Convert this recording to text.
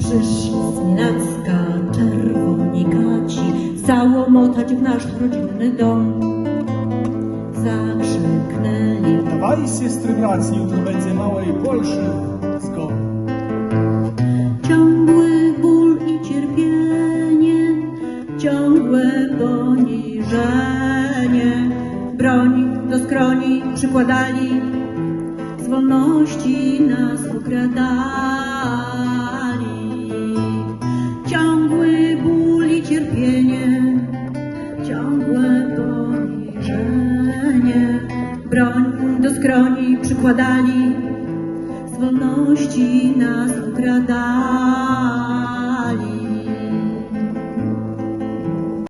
znienacka czerwoni gaci załomotać w nasz rodzinny dom. Zakrzyknęli Dawajcie strygaci, jutro będzie małej Polszy zgon. ciągły ból i cierpienie, ciągłe poniżenie. Broń do skroni przykładali, z wolności nas okradali. Cierpienie, ciągłe poniżenie. Broń do skroni przykładali, z wolności nas okradali.